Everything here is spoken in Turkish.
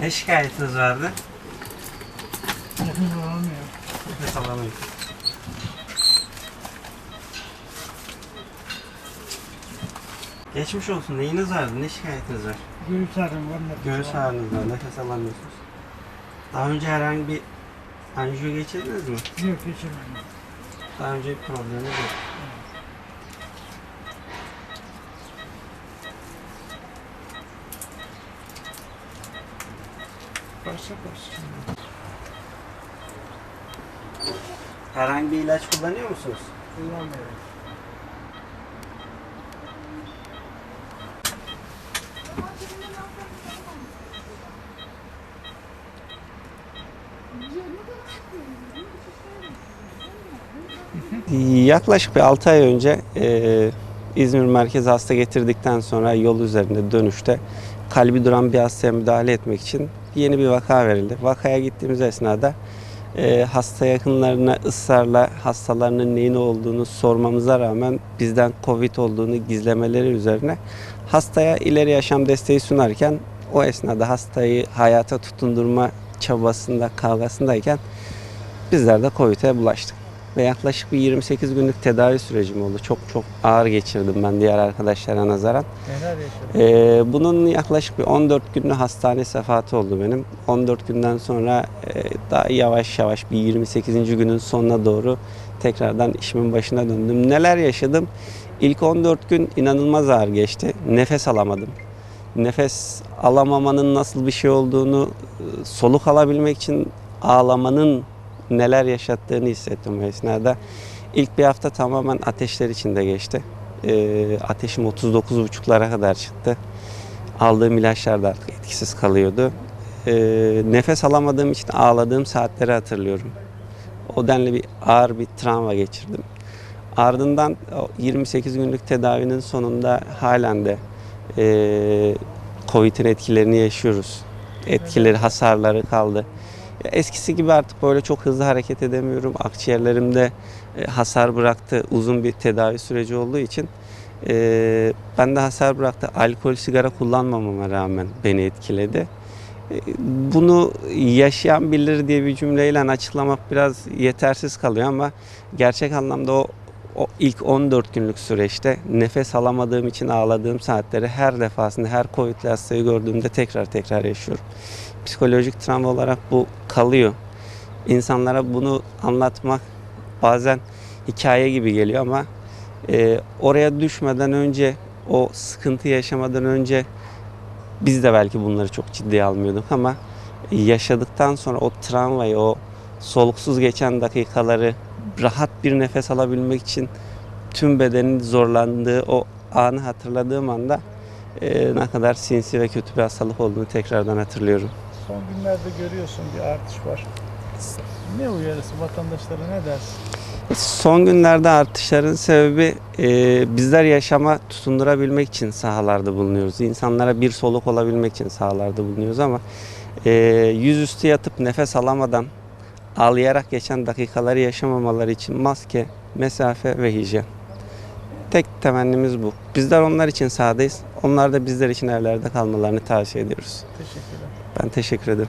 Ne şikayetiniz vardı? Nefes alamıyor. Nefes alamıyorum. Geçmiş olsun. Neyiniz vardı? Ne şikayetiniz var? Göğüs ağrım var. Göğüs ağrınız var. Nefes alamıyorsunuz. Daha önce herhangi bir anjiyo geçirdiniz mi? Yok geçirmedim. Daha önce bir probleminiz yok. Başka başka. Herhangi bir ilaç kullanıyor musunuz? Kullanmıyorum. Yaklaşık bir 6 ay önce e, İzmir merkeze hasta getirdikten sonra yol üzerinde dönüşte kalbi duran bir hastaya müdahale etmek için yeni bir vaka verildi. Vakaya gittiğimiz esnada e, hasta yakınlarına ısrarla hastalarının neyin olduğunu sormamıza rağmen bizden Covid olduğunu gizlemeleri üzerine hastaya ileri yaşam desteği sunarken o esnada hastayı hayata tutundurma çabasında, kavgasındayken bizler de Covid'e bulaştık ve yaklaşık bir 28 günlük tedavi sürecim oldu. Çok çok ağır geçirdim ben diğer arkadaşlara nazaran. Neler? Ee, bunun yaklaşık bir 14 günlük hastane sefatı oldu benim. 14 günden sonra e, daha yavaş yavaş bir 28. günün sonuna doğru tekrardan işimin başına döndüm. Neler yaşadım? İlk 14 gün inanılmaz ağır geçti. Nefes alamadım. Nefes alamamanın nasıl bir şey olduğunu, e, soluk alabilmek için ağlamanın neler yaşattığını hissettim o esnada. İlk bir hafta tamamen ateşler içinde geçti. Ee, ateşim 39,5'lara kadar çıktı. Aldığım ilaçlar da artık etkisiz kalıyordu. Ee, nefes alamadığım için ağladığım saatleri hatırlıyorum. O denli bir ağır bir travma geçirdim. Ardından o 28 günlük tedavinin sonunda halen de e, Covid'in etkilerini yaşıyoruz. Etkileri, hasarları kaldı. Eskisi gibi artık böyle çok hızlı hareket edemiyorum. Akciğerlerimde e, hasar bıraktı. Uzun bir tedavi süreci olduğu için e, bende hasar bıraktı. Alkol, sigara kullanmamama rağmen beni etkiledi. E, Bunu yaşayan bilir diye bir cümleyle açıklamak biraz yetersiz kalıyor ama gerçek anlamda o o ilk 14 günlük süreçte nefes alamadığım için ağladığım saatleri her defasında her Covid'li hastayı gördüğümde tekrar tekrar yaşıyorum. Psikolojik travma olarak bu kalıyor. İnsanlara bunu anlatmak bazen hikaye gibi geliyor ama e, oraya düşmeden önce o sıkıntı yaşamadan önce biz de belki bunları çok ciddiye almıyorduk ama yaşadıktan sonra o travmayı, o soluksuz geçen dakikaları rahat bir nefes alabilmek için tüm bedenin zorlandığı o anı hatırladığım anda e, ne kadar sinsi ve kötü bir hastalık olduğunu tekrardan hatırlıyorum. Son günlerde görüyorsun bir artış var. Ne uyarısı vatandaşlara ne dersin? Son günlerde artışların sebebi e, bizler yaşama tutundurabilmek için sahalarda bulunuyoruz. İnsanlara bir soluk olabilmek için sahalarda bulunuyoruz ama e, yüzüstü yatıp nefes alamadan ağlayarak geçen dakikaları yaşamamaları için maske, mesafe ve hijyen. Tek temennimiz bu. Bizler onlar için sahadayız. Onlar da bizler için evlerde kalmalarını tavsiye ediyoruz. Teşekkürler. Ben teşekkür ederim.